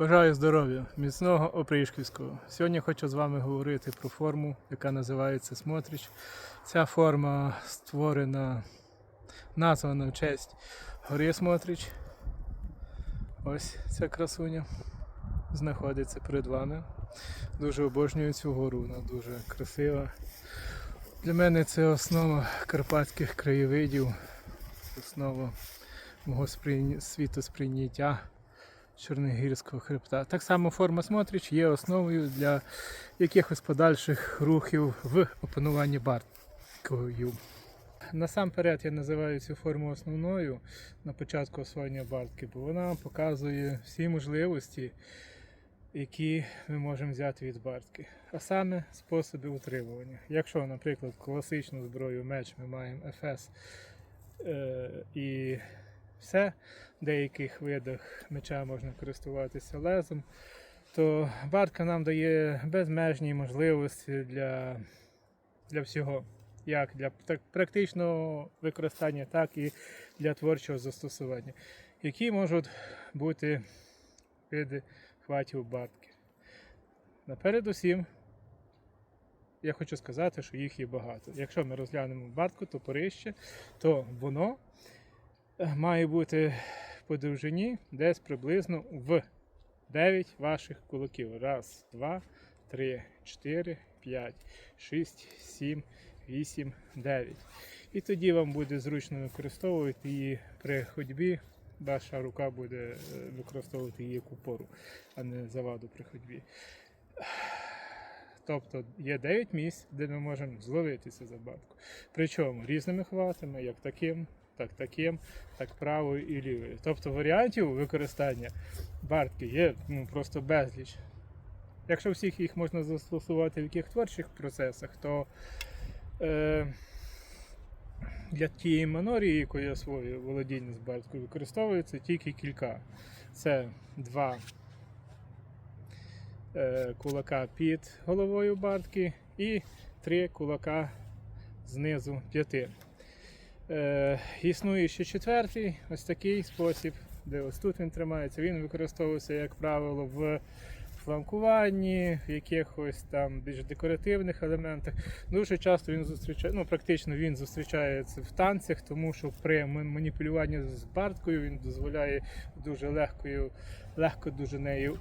Бажаю здоров'я, міцного опришківського. Сьогодні хочу з вами говорити про форму, яка називається Смотрич. Ця форма створена, названа в честь гори Смотрич. Ось ця красуня знаходиться перед вами. Дуже обожнюю цю гору, вона дуже красива. Для мене це основа карпатських краєвидів, основа мого сприйня- світосприйняття. Чорногірського хребта. Так само форма Смотрич є основою для якихось подальших рухів в опануванні барткою. Насамперед я називаю цю форму основною на початку освоєння бартки, бо вона показує всі можливості, які ми можемо взяти від бартки. А саме способи утримування. Якщо, наприклад, класичну зброю меч ми маємо ефес е, і все, в деяких видах меча можна користуватися лезом, то бартка нам дає безмежні можливості для, для всього. Як для так, практичного використання, так і для творчого застосування, які можуть бути види хватів бартки. Напередусім, я хочу сказати, що їх є багато. Якщо ми розглянемо бартку, то порище, то воно має бути по довжині десь приблизно в 9 ваших кулаків. Раз, два, три, чотири, п'ять, шість, сім, вісім, дев'ять. І тоді вам буде зручно використовувати її при ходьбі. Ваша рука буде е, використовувати її як упору, а не заваду при ходьбі. Тобто є 9 місць, де ми можемо зловитися за батку. Причому різними хватами, як таким, так таким, так правою і лівою. Тобто варіантів використання бартки є ну, просто безліч. Якщо всіх їх можна застосувати в яких творчих процесах, то е, для тієї манорії, яку я освоюю володіння з барткою, використовується тільки кілька. Це два е, кулака під головою бартки і три кулака знизу п'яти. Е, існує ще четвертий, ось такий спосіб, де ось тут він тримається. Він використовується, як правило, в фланкуванні, в якихось там більш декоративних елементах. Дуже часто він зустрічає, ну практично він зустрічається в танцях, тому що при маніпулюванні з барткою він дозволяє дуже легкою, легко дуже нею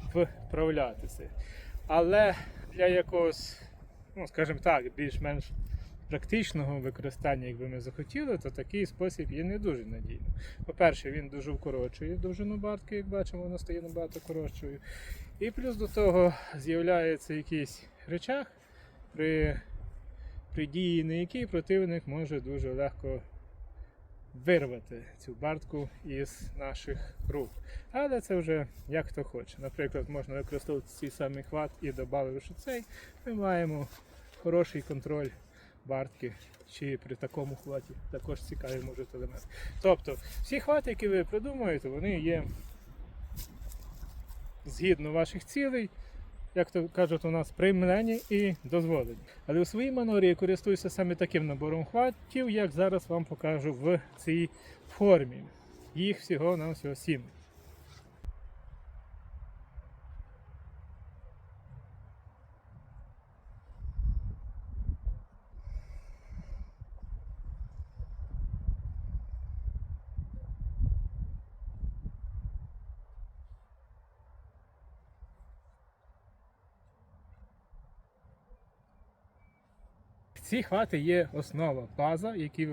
вправлятися. Але для якогось, ну скажімо так, більш-менш практичного використання, якби ми захотіли, то такий спосіб є не дуже надійним. По-перше, він дуже вкорочує довжину бартки, як бачимо, вона стає набагато коротшою. І плюс до того з'являється якийсь речах, при, при дії на який противник може дуже легко вирвати цю бартку із наших рук. Але це вже як хто хоче. Наприклад, можна використовувати цей самий хват і додавши цей, ми маємо хороший контроль бартки. Чи при такому хваті також цікаві можуть елементи. Тобто, всі хвати, які ви придумуєте, вони є згідно ваших цілей, як то кажуть, у нас приймлені і дозволені. Але у своїй манорі я користуюся саме таким набором хватів, як зараз вам покажу в цій формі. Їх всього на всього сім. Ці хвати є основа, база, які,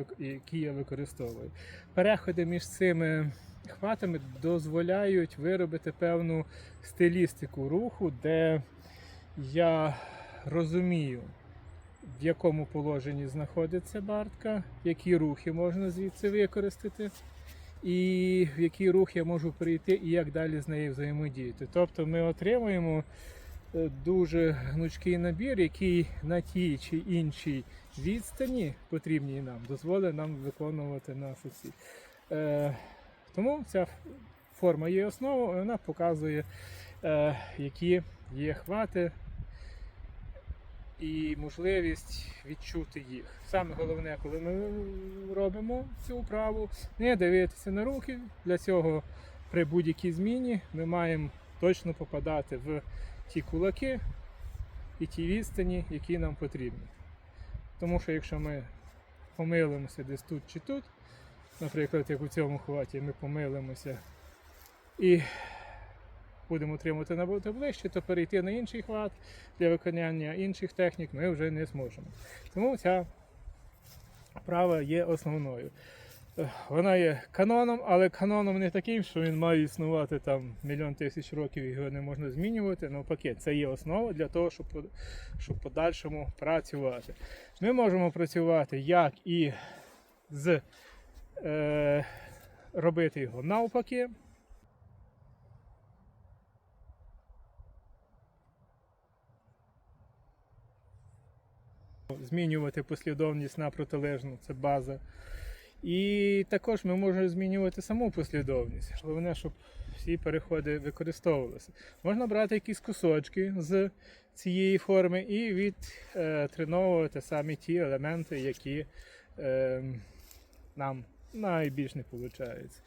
я використовую. Переходи між цими хватами дозволяють виробити певну стилістику руху, де я розумію, в якому положенні знаходиться бартка, які рухи можна звідси використати, і в який рух я можу перейти і як далі з нею взаємодіяти. Тобто ми отримуємо дуже гнучкий набір, який на тій чи іншій відстані потрібній нам, дозволить нам виконувати нашу ціль. Е, тому ця форма є основою, вона показує, е, які є хвати і можливість відчути їх. Саме головне, коли ми робимо цю вправу, не дивитися на руки. Для цього при будь-якій зміні ми маємо точно попадати в ті кулаки і ті відстані, які нам потрібні. Тому що якщо ми помилимося десь тут чи тут, наприклад, як у цьому хваті, ми помилимося і будемо отримувати набагато ближче, то перейти на інший хват для виконання інших технік ми вже не зможемо. Тому ця вправа є основною. Вона є каноном, але каноном не таким, що він має існувати там мільйон тисяч років і його не можна змінювати. Навпаки, це є основа для того, щоб, щоб подальшому працювати. Ми можемо працювати як і з е, робити його навпаки. Змінювати послідовність на протилежну, це база. І також ми можемо змінювати саму послідовність. Головне, щоб всі переходи використовувалися. Можна брати якісь кусочки з цієї форми і відтреновувати самі ті елементи, які е, нам найбільш не виходить.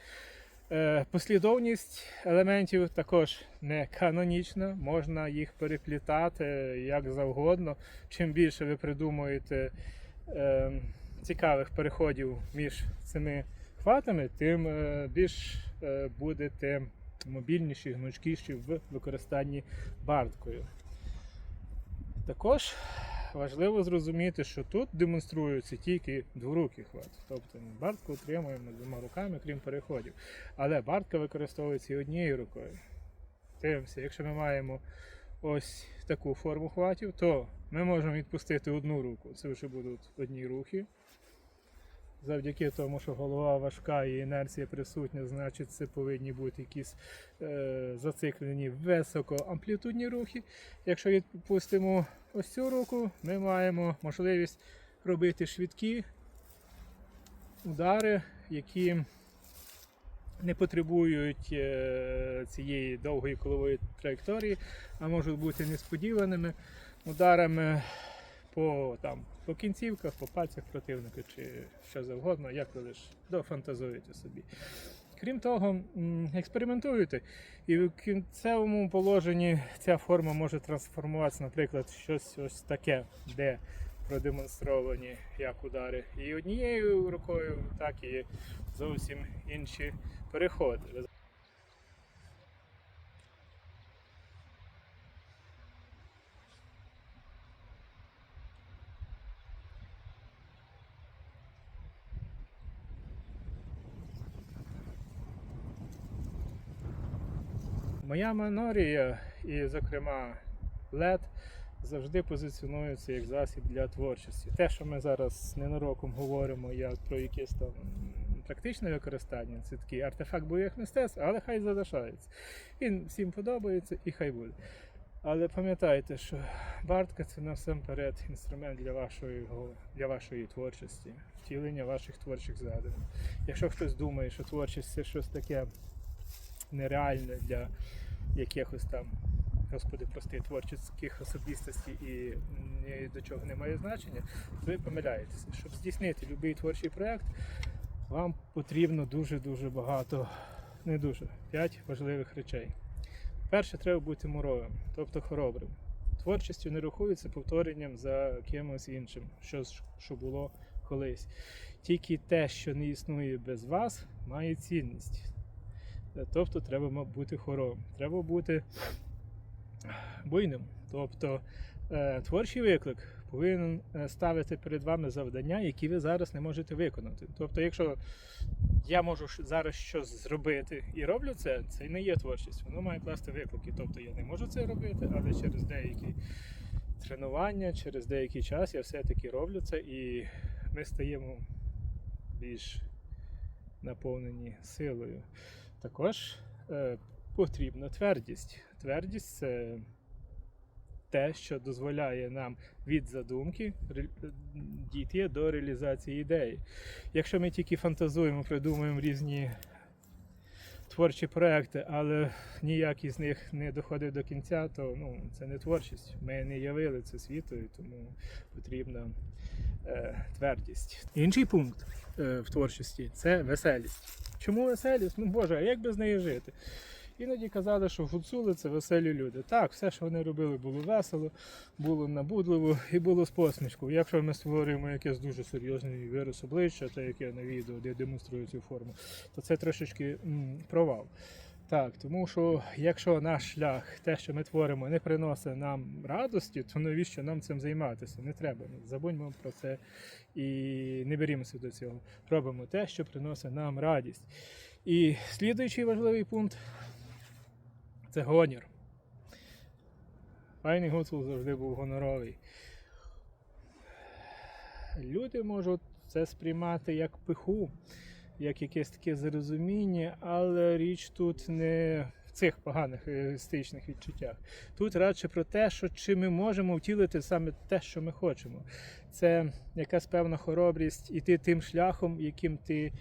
Е, послідовність елементів також не канонічна, можна їх переплітати як завгодно. Чим більше ви придумуєте е, цікавих переходів між цими хватами, тим е, більш е, будете мобільніші, гнучкіші в використанні барткою. Також важливо зрозуміти, що тут демонструється тільки дворукий хват. Тобто ми бартку отримуємо двома руками, крім переходів. Але бартка використовується і однією рукою. Дивимося, якщо ми маємо ось таку форму хватів, то ми можемо відпустити одну руку. Це вже будуть одні рухи. Завдяки тому, що голова важка і інерція присутня, значить це повинні бути якісь е, зациклені високоамплітудні рухи. Якщо відпустимо ось цю руку, ми маємо можливість робити швидкі удари, які не потребують е, цієї довгої колової траєкторії, а можуть бути несподіваними ударами по, там, по кінцівках, по пальцях противника чи що завгодно, як ви лише дофантазуєте собі. Крім того, експериментуйте, і в кінцевому положенні ця форма може трансформуватися, наприклад, щось ось таке, де продемонстровані як удари і однією рукою, так і зовсім інші переходи. Моя манорія і, зокрема, LED завжди позиціонується як засіб для творчості. Те, що ми зараз ненароком говоримо як про якесь там практичне використання, це такий артефакт бойових мистецтв, але хай залишається. Він всім подобається і хай буде. Але пам'ятайте, що бартка це насамперед інструмент для вашої, для вашої творчості, втілення ваших творчих задумів. Якщо хтось думає, що творчість це щось таке нереальне для якихось там, господи, прости, творчих особистостей і ні до чого не має значення, ви помиляєтеся. Щоб здійснити будь-який творчий проєкт, вам потрібно дуже-дуже багато, не дуже, п'ять важливих речей. Перше, треба бути муровим, тобто хоробрим. Творчістю не рахується повторенням за кимось іншим, що, що було колись. Тільки те, що не існує без вас, має цінність. Е, Тобто треба бути хоробрим. Треба бути буйним. Тобто е, творчий виклик повинен е, ставити перед вами завдання, які ви зараз не можете виконати. Тобто, якщо я можу зараз щось зробити і роблю це, це не є творчість. Воно має класти виклики. Тобто я не можу це робити, але через деякі тренування, через деякий час я все-таки роблю це і ми стаємо більш наповнені силою. Також е, потрібна твердість. Твердість це те, що дозволяє нам від задумки дійти до реалізації ідеї. Якщо ми тільки фантазуємо, придумуємо різні творчі проекти, але ніякий з них не доходить до кінця, то ну, це не творчість. Ми не явили це світу, тому потрібна е, твердість. Інший пункт е, в творчості це веселість. Чому веселість? Ну Боже, а як без неї жити? Іноді казали, що гуцули це веселі люди. Так, все, що вони робили, було весело, було набудливо і було з посмішкою. Якщо ми створюємо якийсь дуже серйозний вираз обличчя, те, яке на відео, де демонструю цю форму, то це трошечки м, провал. Так, тому що якщо наш шлях, те, що ми творимо, не приносить нам радості, то навіщо нам цим займатися? Не треба. Забудьмо про це і не берімося до цього. Робимо те, що приносить нам радість. І слідуючий важливий пункт це гонір. Файний гуцул завжди був гоноровий. Люди можуть це сприймати як пиху, як якесь таке зрозуміння, але річ тут не в цих поганих егоїстичних відчуттях. Тут радше про те, що чи ми можемо втілити саме те, що ми хочемо. Це якась певна хоробрість іти тим шляхом, яким ти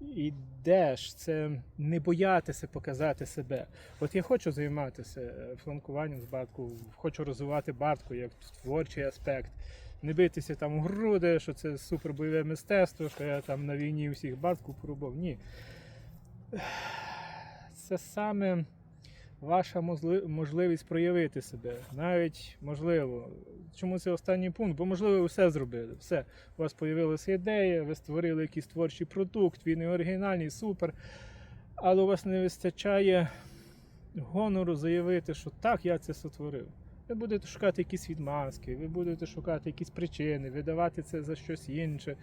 йдеш. Це не боятися показати себе. От я хочу займатися е, фланкуванням з батку, хочу розвивати батку як творчий аспект. Не битися там у груди, що це супер бойове мистецтво, що я там на війні всіх батку порубав. Ні. Це саме ваша можливість проявити себе. Навіть можливо. Чому це останній пункт? Бо можливо ви все зробили. Все. У вас з'явилася ідея, ви створили якийсь творчий продукт, він не оригінальний, супер. Але у вас не вистачає гонору заявити, що так, я це сотворив. Ви будете шукати якісь відмазки, ви будете шукати якісь причини, видавати це за щось інше.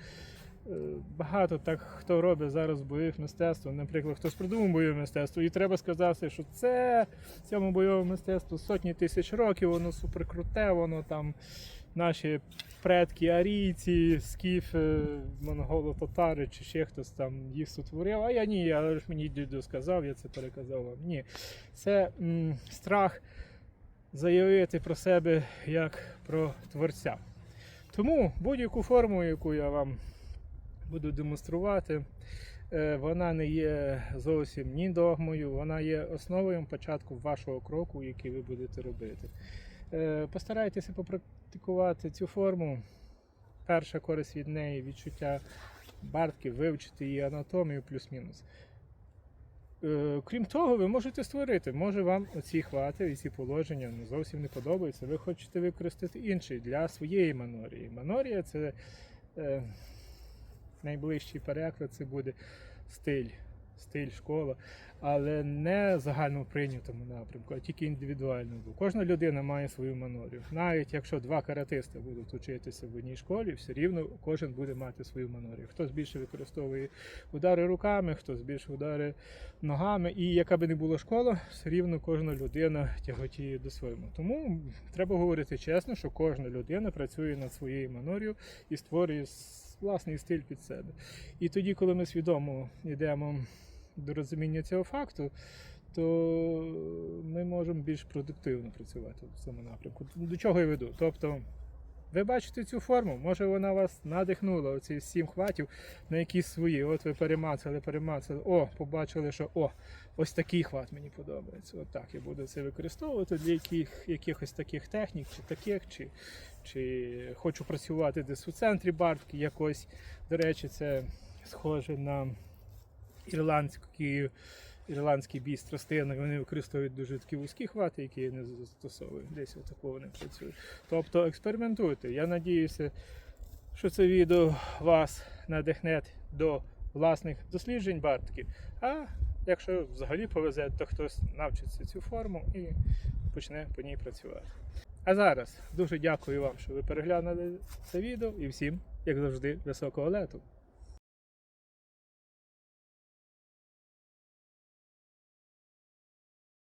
Е, Багато так хто робить зараз бойових мистецтв. Наприклад, хтось придумав бойове мистецтво, і треба сказати, що це цьому бойовому мистецтву сотні тисяч років, воно суперкруте, воно там наші предки арійці, скіфи, монголо-татари чи ще хтось там їх сотворив. А я ні, але ж мені дідо сказав, я це переказав вам. Ні. Це м, страх заявити про себе як про творця. Тому будь-яку форму, яку я вам буду демонструвати, е, вона не є зовсім ні догмою, вона є основою початку вашого кроку, який ви будете робити. Е, Постарайтеся попрактикувати цю форму. Перша користь від неї відчуття бартки, вивчити її анатомію плюс-мінус. Е, Крім того, ви можете створити. Може вам оці хвати і ці положення ну, зовсім не подобаються. Ви хочете використати інший для своєї манорії. Манорія це найближчий переклад, це буде стиль, стиль, школа, але не загально прийнятому напрямку, а тільки індивідуально. Бо кожна людина має свою манорію. Навіть якщо два каратиста будуть вчитися в одній школі, все рівно кожен буде мати свою манорію. Хтось більше використовує удари руками, хтось більше удари ногами. І яка би не була школа, все рівно кожна людина тяготіє до своєму. Тому треба говорити чесно, що кожна людина працює над своєю манорією і створює власний стиль під себе. І тоді, коли ми свідомо йдемо до розуміння цього факту, то ми можемо більш продуктивно працювати в цьому напрямку. До чого я веду? Тобто, ви бачите цю форму, може вона вас надихнула, оці сім хватів на якісь свої. От ви перемацали, перемацали, о, побачили, що о, ось такий хват мені подобається. От так я буду це використовувати для яких, якихось таких технік, чи таких, чи, чи хочу працювати десь у центрі бартки якось. До речі, це схоже на ірландські. Ірландський бій з тростинок, вони використовують дуже такі вузькі хвати, які я не застосовую. Десь отако вони працюють. Тобто експериментуйте. Я надіюся, що це відео вас надихне до власних досліджень бартки. А якщо взагалі повезе, то хтось навчиться цю форму і почне по ній працювати. А зараз дуже дякую вам, що ви переглянули це відео і всім, як завжди, високого лету.